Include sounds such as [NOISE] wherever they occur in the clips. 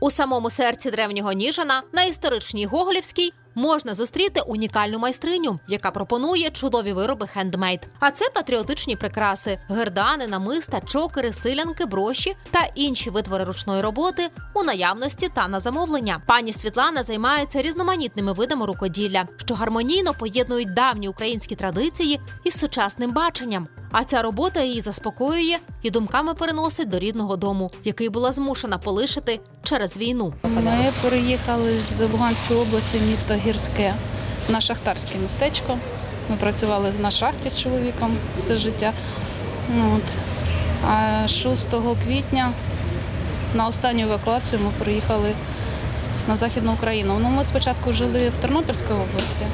У самому серці древнього Ніжина на історичній Гоголівській можна зустріти унікальну майстриню, яка пропонує чудові вироби хендмейд. А це патріотичні прикраси, гердани, намиста, чокери, силянки, броші та інші витвори ручної роботи у наявності та на замовлення. Пані Світлана займається різноманітними видами рукоділля, що гармонійно поєднують давні українські традиції із сучасним баченням. А ця робота її заспокоює і думками переносить до рідного дому, який була змушена полишити через війну. Ми переїхали з Луганської області в місто Гірське на шахтарське містечко. Ми працювали на шахті з чоловіком все життя. От. А 6 квітня на останню евакуацію ми приїхали на Західну Україну. Ну, ми спочатку жили в Тернопільській області,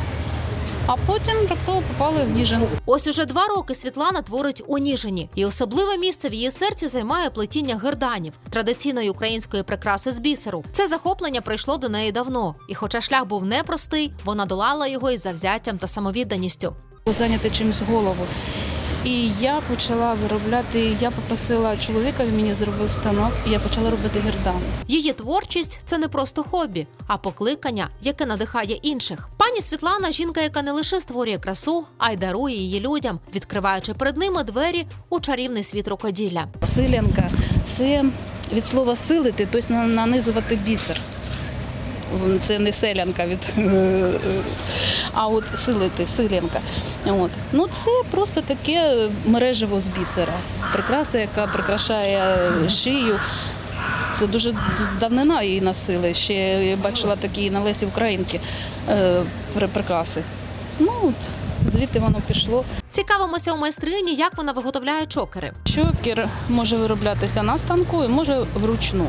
а потім раптово попали в Ніжин. Ось уже два роки Світлана творить у Ніжині, і особливе місце в її серці займає плетіння герданів, традиційної української прикраси з бісеру. Це захоплення прийшло до неї давно, і хоча шлях був непростий, вона долала його із завзяттям та самовідданістю. зайняти чимось голову. І я почала виробляти, я попросила чоловіка, він мені зробив станок, і я почала робити гердани. Її творчість це не просто хобі, а покликання, яке надихає інших. Пані Світлана жінка, яка не лише створює красу, а й дарує її людям, відкриваючи перед ними двері у чарівний світ рукоділля. Силянка це від слова силити, тобто на- нанизувати бісер. Це не селянка від а от силити, силянка. От. Ну це просто таке мережево з бісера. Прикраса, яка прикрашає шию. Це дуже давнина її носили. Ще я бачила такі на Лесі Українки е, прикраси. Ну от звідти воно пішло. Цікавимося у майстрині, як вона виготовляє чокери. Чокер може вироблятися на станку і може вручну.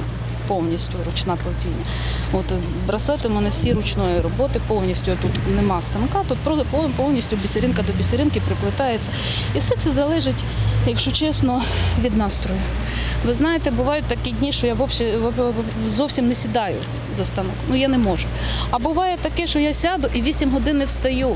Повністю ручна плетіння. От е, браслети у мене всі ручної роботи, повністю тут нема станка, тут повністю бісеринка до бісеринки приплетається. І все це залежить, якщо чесно, від настрою. Ви знаєте, бувають такі дні, що я зовсім не сідаю за станок. Ну я не можу. А буває таке, що я сяду і 8 годин не встаю.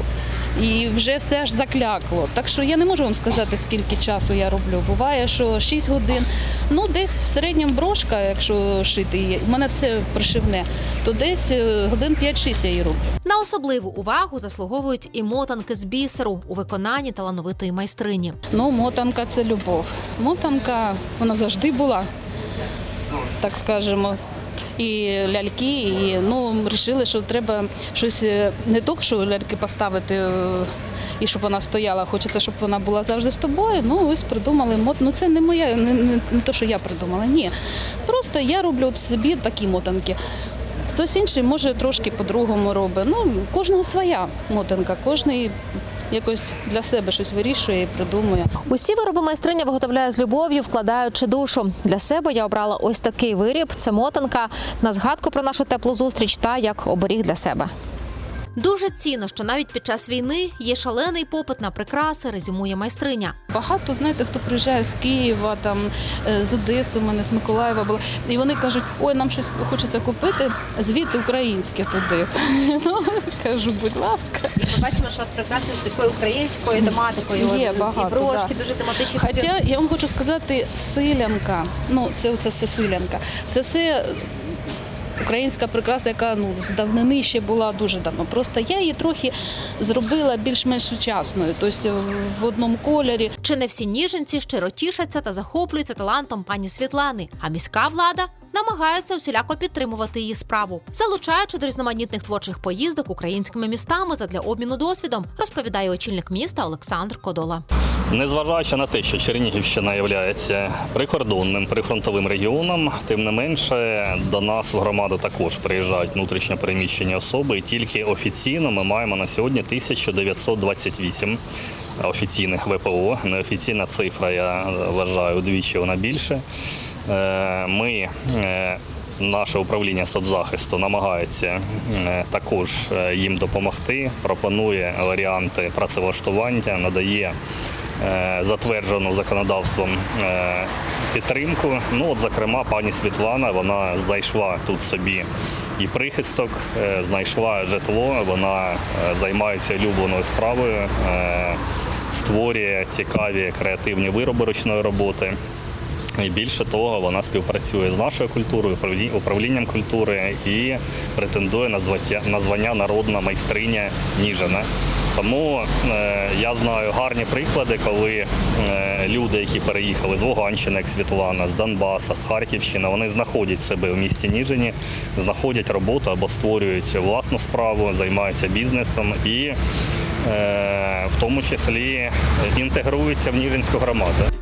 І вже все аж заклякло. Так що я не можу вам сказати, скільки часу я роблю. Буває, що 6 годин. Ну, десь в середньому брошка, якщо шити її, у мене все пришивне, то десь е, годин 5-6 я її роблю. На особливу увагу заслуговують і мотанки з бісеру у виконанні талановитої майстрині. Ну, мотанка це любов. Мотанка вона завжди була, так скажемо. І ляльки, і ну вирішили, що треба щось е, не тільки, що ляльки поставити е, і щоб вона стояла. Хочеться, щоб вона була завжди з тобою. Ну ось придумали мот. Ну це не моя, не, не, не те, що я придумала. Ні. Просто я роблю собі такі мотанки. Хтось інший може трошки по-другому робить. Ну, кожного своя мотанка, кожний якось для себе щось вирішує і придумує. Усі вироби майстриня виготовляє з любов'ю, вкладаючи душу. Для себе я обрала ось такий виріб. Це мотанка на згадку про нашу теплу зустріч та як оберіг для себе. Дуже цінно, що навіть під час війни є шалений попит на прикраси, резюмує майстриня. Багато знаєте, хто приїжджає з Києва, там е, з Одеси, у мене з Миколаєва була, і вони кажуть, ой, нам щось хочеться купити, звідти українське туди. [LAUGHS] Ну, кажу, будь ласка. Ми бачимо, що з прикраси з такою українською тематикою. Є багато, і брошки да. дуже тематичні. Хоча я вам хочу сказати, силянка, ну це, це все силянка, це все. Українська прикраса, яка ну з давнини ще була дуже давно. Просто я її трохи зробила більш-менш сучасною, тобто в одному кольорі. Чи не всі ніженці щиро тішаться та захоплюються талантом пані Світлани, а міська влада намагається всіляко підтримувати її справу, залучаючи до різноманітних творчих поїздок українськими містами задля обміну досвідом, розповідає очільник міста Олександр Кодола. Незважаючи на те, що Чернігівщина є прикордонним прифронтовим регіоном, тим не менше до нас в громаду також приїжджають внутрішньо переміщені особи. І тільки офіційно ми маємо на сьогодні 1928 офіційних ВПО. Неофіційна цифра, я вважаю, удвічі вона більше. Е, Ми е, Наше управління соцзахисту намагається е, також їм допомогти, пропонує варіанти працевлаштування, надає затверджену законодавством е, підтримку. Ну, от, зокрема, пані Світлана вона знайшла тут собі і прихисток, е, знайшла житло, вона е, займається улюбленою справою, е, створює цікаві креативні вироби ручної роботи. І більше того, вона співпрацює з нашою культурою, управлінням культури і претендує на звання народна майстриня Ніжина. Тому е, я знаю гарні приклади, коли е, люди, які переїхали з Луганщини, як Світлана, з Донбаса, з Харківщини, вони знаходять себе в місті Ніжині, знаходять роботу або створюють власну справу, займаються бізнесом і е, в тому числі інтегруються в Ніжинську громаду.